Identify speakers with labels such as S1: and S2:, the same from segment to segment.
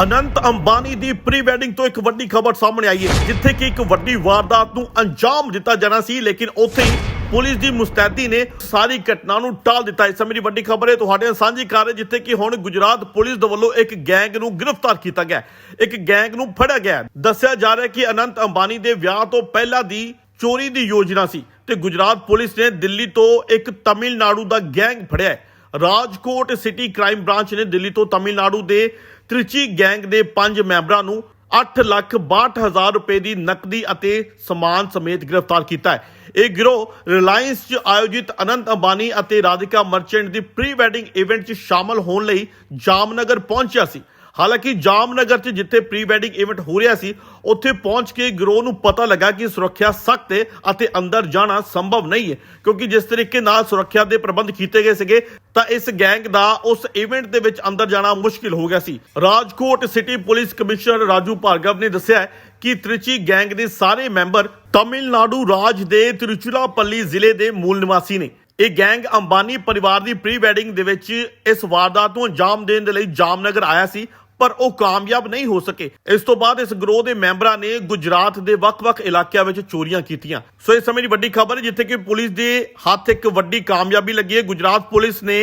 S1: ਅਨੰਤ ਅੰਬਾਨੀ ਦੀ pre wedding ਤੋਂ ਇੱਕ ਵੱਡੀ ਖਬਰ ਸਾਹਮਣੇ ਆਈ ਹੈ, ਜਿੱਥੇ ਕਿ ਇੱਕ ਵੱਡੀ ਵਾਰਦਾਤ ਨੂੰ ਅੰਜਾਮ ਦਿੱਤਾ ਜਾਣਾ ਸੀ, ਲੇਕਿਨ ਉੱਥੇ ਹੀ ਪੁਲਿਸ ਦੀ ਮੁਸਤੈਦੀ ਨੇ ਸਾਰੀ ਘਟਨਾ ਨੂੰ ਟਾਲ ਦਿੱਤਾ। ਇਸ ਸਮੇਂ ਦੀ ਵੱਡੀ ਖਬਰ ਹੈ ਤੁਹਾਡੇ ਨਾਲ ਸਾਂਝੀ ਕਰ ਰਹੇ, ਜਿੱਥੇ ਕਿ ਹੁਣ ਗੁਜਰਾਤ ਪੁਲਿਸ ਦੇ ਵੱਲੋਂ ਇੱਕ ਗੈਂਗ ਨੂੰ ਗ੍ਰਿਫਤਾਰ ਕੀਤਾ ਗਿਆ ਇੱਕ ਗੈਂਗ ਨੂੰ ਫੜਿਆ ਗਿਆ ਦੱਸਿਆ ਜਾ ਰਿਹਾ ਹੈ ਕਿ ਅਨੰਤ ਅੰਬਾਨੀ ਦੇ ਵਿਆਹ ਤੋਂ ਪਹਿਲਾਂ ਦੀ ਚੋਰੀ ਦੀ ਯੋਜਨਾ ਸੀ ਤੇ ਗੁਜਰਾਤ ਪੁਲਿਸ ਨੇ ਦਿੱਲੀ ਤੋਂ ਇੱਕ ਤਮਿਲਨਾਡੂ ਦਾ ਗੈਂਗ ਫੜਿਆ ਰਾਜਕੋਟ ਸਿਟੀ ਕ੍ਰਾਈਮ ਬ੍ਰਾਂਚ ਨੇ ਦਿੱਲੀ ਤੋਂ ਤਮਿਲਨਾਡੂ ਦੇ ਤ੍ਰਿਚੀ ਗੈਂਗ ਦੇ ਪੰਜ ਮੈਂਬਰਾਂ ਨੂੰ 8 ਲੱਖ 62 ਹਜ਼ਾਰ ਰੁਪਏ ਦੀ ਨਕਦੀ ਅਤੇ ਸਮਾਨ ਸਮੇਤ ਗ੍ਰਿਫਤਾਰ ਕੀਤਾ ਹੈ। ਇਹ ਗਿਰੋਹ ਰਿਲਾਇੰਸ 'ਚ ਆਯੋਜਿਤ ਅਨੰਤ ਅੰਬਾਨੀ ਅਤੇ ਰਾਧਿਕਾ ਮਰਚੈਂਟ ਦੀ ਪ੍ਰੀ ਵੈਡਿੰਗ ਇਵੈਂਟ 'ਚ ਸ਼ਾਮਲ ਹੋਣ ਲਈ ਜਾਮਨਗਰ ਪਹੁੰਚਿਆ ਸੀ। ਹਾਲਾਂਕਿ ਜਾਮਨਗਰ 'ਚ ਜਿੱਥੇ ਪ੍ਰੀ ਵੈਡਿੰਗ ਇਵੈਂਟ ਹੋ ਰਿਹਾ ਸੀ, ਉੱਥੇ ਪਹੁੰਚ ਕੇ ਗਿਰੋਹ ਨੂੰ ਪਤਾ ਲੱਗਾ ਕਿ ਸੁਰੱਖਿਆ ਸਖਤ ਹੈ ਅਤੇ ਅੰਦਰ ਜਾਣਾ ਸੰਭਵ ਨਹੀਂ ਹੈ, ਕਿਉਂਕਿ ਜਿਸ ਤਰੀਕੇ ਨਾਲ ਸੁਰੱਖਿਆ ਦੇ ਪ੍ਰਬੰਧ ਕੀਤੇ ਗਏ ਸੀਗੇ, ਤਾਂ ਇਸ ਗੈਂਗ ਦਾ ਉਸ ਇਵੈਂਟ ਦੇ ਵਿੱਚ ਅੰਦਰ ਜਾਣਾ ਮੁਸ਼ਕਿਲ ਹੋ ਗਿਆ ਸੀ। Rajkot city police commissioner Raju Bhargav ਨੇ ਦੱਸਿਆ ਕਿ ਤ੍ਰਿਚੀ ਗੈਂਗ ਦੇ ਸਾਰੇ ਮੈਂਬਰ ਤਮਿਲਨਾਡੂ ਰਾਜ ਦੇ ਤਿਰੁਚਿਰਾਪੱਲੀ ਜ਼ਿਲ੍ਹੇ ਦੇ ਮੂਲ ਨਿਵਾਸੀ ਨੇ। ਇਹ ਗੈਂਗ ਅੰਬਾਨੀ ਪਰਿਵਾਰ ਦੀ ਪ੍ਰੀ ਵੈਡਿੰਗ ਦੇ ਵਿੱਚ ਇਸ ਵਾਰਦਾਤ ਨੂੰ ਅੰਜਾਮ ਦੇਣ ਦੇ ਲਈ ਜਾਮਨਗਰ ਆਇਆ ਸੀ ਪਰ ਉਹ ਕਾਮਯਾਬ ਨਹੀਂ ਹੋ ਸਕੇ। ਇਸ ਤੋਂ ਬਾਅਦ ਇਸ ਗਰੋਹ ਦੇ ਮੈਂਬਰਾਂ ਨੇ ਗੁਜਰਾਤ ਦੇ ਵੱਖ-ਵੱਖ ਇਲਾਕਿਆਂ ਵਿੱਚ ਚੋਰੀਆਂ ਕੀਤੀਆਂ। ਸੋ ਇਸ ਸਮੇਂ ਦੀ ਵੱਡੀ ਖਬਰ ਹੈ, ਜਿੱਥੇ ਕਿ ਪੁਲਿਸ ਦੇ ਹੱਥ ਇੱਕ ਵੱਡੀ ਕਾਮਯਾਬੀ ਲੱਗੀ ਹੈ। ਗੁਜਰਾਤ ਪੁਲਿਸ ਨੇ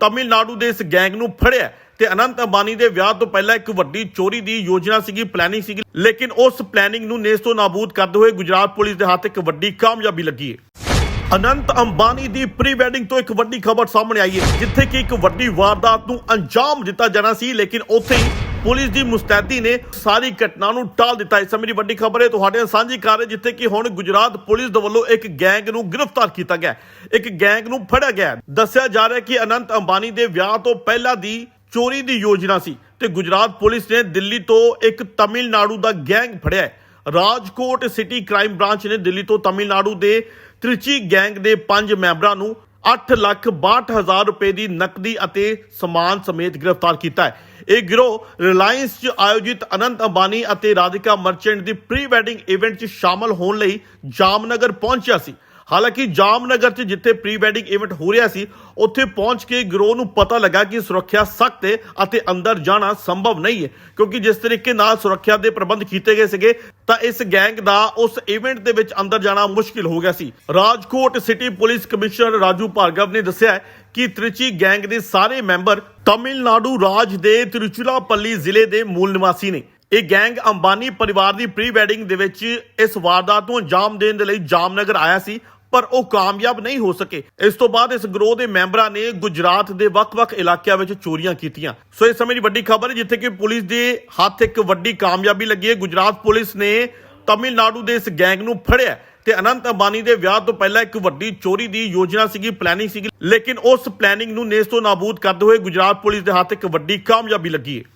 S1: ਤਮਿਲਨਾਡੂ ਦੇ ਇਸ ਗੈਂਗ ਨੂੰ ਫੜਿਆ ਤੇ ਅਨੰਤ ਅੰਬਾਨੀ ਦੇ ਵਿਆਹ ਤੋਂ ਪਹਿਲਾਂ ਇੱਕ ਵੱਡੀ ਚੋਰੀ ਦੀ ਯੋਜਨਾ ਸੀਗੀ ਪਲੈਨਿੰਗ ਸੀਗੀ। ਲੇਕਿਨ ਉਸ ਪਲੈਨਿੰਗ ਨੂੰ ਨੇਸ ਤੋਂ ਨਾਬੂਦ ਕਰਦੇ ਹੋਏ ਗੁਜਰਾਤ ਪੁਲਿਸ ਦੇ ਹੱਥ ਇੱਕ ਵੱਡੀ ਕਾਮਯਾਬੀ ਲੱਗੀ ਹੈ। ਅਨੰਤ ਅੰਬਾਨੀ ਦੀ ਪ੍ਰੀ ਵੈਡਿੰਗ ਤੋਂ ਇੱਕ ਵੱਡੀ ਖਬਰ ਸਾਹਮਣੇ ਆਈ ਹੈ, ਜਿੱਥੇ ਕਿ ਇੱਕ ਵੱਡੀ ਵਾਰਦਾਤ ਨੂੰ ਅੰਜਾਮ ਦਿੱਤਾ ਜਾਣਾ ਸੀ, ਲੇਕਿਨ ਉੱਥੇ ਹੀ ਪੁਲਿਸ ਦੀ ਮੁਸਤੈਦੀ ਨੇ ਸਾਰੀ ਘਟਨਾ ਨੂੰ ਟਾਲ ਦਿੱਤਾ। ਇਸ ਸਮੇਂ ਦੀ ਵੱਡੀ ਖਬਰ ਹੈ ਤੁਹਾਡੇ ਨਾਲ ਸਾਂਝੀ ਕਰ ਰਹੇ ਜਿੱਥੇ ਕਿ ਹੁਣ ਗੁਜਰਾਤ ਪੁਲਿਸ ਦੇ ਵੱਲੋਂ ਇੱਕ ਗੈਂਗ ਨੂੰ ਗ੍ਰਿਫਤਾਰ ਕੀਤਾ ਗਿਆ ਇੱਕ ਗੈਂਗ ਨੂੰ ਫੜਿਆ ਗਿਆ ਦੱਸਿਆ ਜਾ ਰਿਹਾ ਕਿ ਅਨੰਤ ਅੰਬਾਨੀ ਦੇ ਵਿਆਹ ਤੋਂ ਪਹਿਲਾਂ ਦੀ ਚੋਰੀ ਦੀ ਯੋਜਨਾ ਸੀ ਤੇ ਗੁਜਰਾਤ ਪੁਲਿਸ ਨੇ ਦਿੱਲੀ ਤੋਂ ਇੱਕ ਤਮਿਲਨਾਡੂ ਦਾ ਗੈਂਗ ਫੜਿਆ ਹੈ। ਰਾਜਕੋਟ ਸਿਟੀ ਕ੍ਰਾਈਮ ਬ੍ਰਾਂਚ ਨੇ ਦਿੱਲੀ ਤੋਂ ਤਮਿਲਨਾਡੂ ਦੇ ਤ੍ਰਿਚੀ ਗੈਂਗ ਦੇ ਪੰਜ ਮੈਂਬਰਾਂ ਨੂੰ 8 ਲੱਖ 62 ਹਜ਼ਾਰ ਰੁਪਏ ਦੀ ਨਕਦੀ ਅਤੇ ਸਮਾਨ ਸਮੇਤ ਗ੍ਰਿਫਤਾਰ ਕੀਤਾ ਹੈ। ਇਹ ਗਿਰੋਹ ਰਿਲਾਇੰਸ 'ਚ ਆਯੋਜਿਤ ਅਨੰਤ ਅੰਬਾਨੀ ਅਤੇ ਰਾਧਿਕਾ ਮਰਚੈਂਟ ਦੀ ਪ੍ਰੀ ਵੈਡਿੰਗ ਇਵੈਂਟ 'ਚ ਸ਼ਾਮਲ ਹੋਣ ਲਈ ਜਾਮਨਗਰ ਪਹੁੰਚਿਆ ਸੀ। ਹਾਲਾਂਕਿ ਜਾਮਨਗਰ 'ਚ ਜਿੱਥੇ ਪ੍ਰੀ ਵੈਡਿੰਗ ਇਵੈਂਟ ਹੋ ਰਿਹਾ ਸੀ, ਉੱਥੇ ਪਹੁੰਚ ਕੇ ਗਿਰੋਹ ਨੂੰ ਪਤਾ ਲੱਗਾ ਕਿ ਸੁਰੱਖਿਆ ਸਖਤ ਹੈ ਅਤੇ ਅੰਦਰ ਜਾਣਾ ਸੰਭਵ ਨਹੀਂ ਹੈ, ਕਿਉਂਕਿ ਜਿਸ ਤਰੀਕੇ ਨਾਲ ਸੁਰੱਖਿਆ ਦੇ ਪ੍ਰਬੰਧ ਕੀਤੇ ਗਏ ਸੀਗੇ, ਤਾਂ ਇਸ ਗੈਂਗ ਦਾ ਉਸ ਇਵੈਂਟ ਦੇ ਵਿੱਚ ਅੰਦਰ ਜਾਣਾ ਮੁਸ਼ਕਿਲ ਹੋ ਗਿਆ ਸੀ। Rajkot city police commissioner Raju Bhargav ਨੇ ਦੱਸਿਆ ਕਿ ਤ੍ਰਿਚੀ ਗੈਂਗ ਦੇ ਸਾਰੇ ਮੈਂਬਰ ਤਮਿਲਨਾਡੂ ਰਾਜ ਦੇ ਤਿਰੁਚਿਰਾਪੱਲੀ ਜ਼ਿਲ੍ਹੇ ਦੇ ਮੂਲ ਨਿਵਾਸੀ ਨੇ। ਇਹ ਗੈਂਗ ਅੰਬਾਨੀ ਪਰਿਵਾਰ ਦੀ ਪ੍ਰੀ ਵੈਡਿੰਗ ਦੇ ਵਿੱਚ ਇਸ ਵਾਰਦਾਤ ਨੂੰ ਅੰਜਾਮ ਦੇਣ ਦੇ ਲਈ ਜਾਮਨਗਰ ਆਇਆ ਸੀ। ਪਰ ਉਹ ਕਾਮਯਾਬ ਨਹੀਂ ਹੋ ਸਕੇ। ਇਸ ਤੋਂ ਬਾਅਦ ਇਸ ਗਰੋਹ ਦੇ ਮੈਂਬਰਾਂ ਨੇ ਗੁਜਰਾਤ ਦੇ ਵੱਖ-ਵੱਖ ਇਲਾਕਿਆਂ ਵਿੱਚ ਚੋਰੀਆਂ ਕੀਤੀਆਂ। ਸੋ ਇਸ ਸਮੇਂ ਦੀ ਵੱਡੀ ਖਬਰ ਹੈ, ਜਿੱਥੇ ਕਿ ਪੁਲਿਸ ਦੇ ਹੱਥ ਇੱਕ ਵੱਡੀ ਕਾਮਯਾਬੀ ਲੱਗੀ ਹੈ। ਗੁਜਰਾਤ ਪੁਲਿਸ ਨੇ ਤਮਿਲਨਾਡੂ ਦੇ ਇਸ ਗੈਂਗ ਨੂੰ ਫੜਿਆ ਤੇ ਅਨੰਤ ਅੰਬਾਨੀ ਦੇ ਵਿਆਹ ਤੋਂ ਪਹਿਲਾਂ ਇੱਕ ਵੱਡੀ ਚੋਰੀ ਦੀ ਯੋਜਨਾ ਸੀਗੀ ਪਲੈਨਿੰਗ ਸੀਗੀ। ਲੇਕਿਨ ਉਸ ਪਲੈਨਿੰਗ ਨੂੰ ਨੇਸ ਤੋਂ ਨਾਬੂਦ ਕਰਦੇ ਹੋਏ ਗੁਜਰਾਤ ਪੁਲਿਸ ਦੇ ਹੱਥ ਇੱਕ ਵੱਡੀ ਕਾਮਯਾਬੀ ਲੱਗੀ ਹੈ।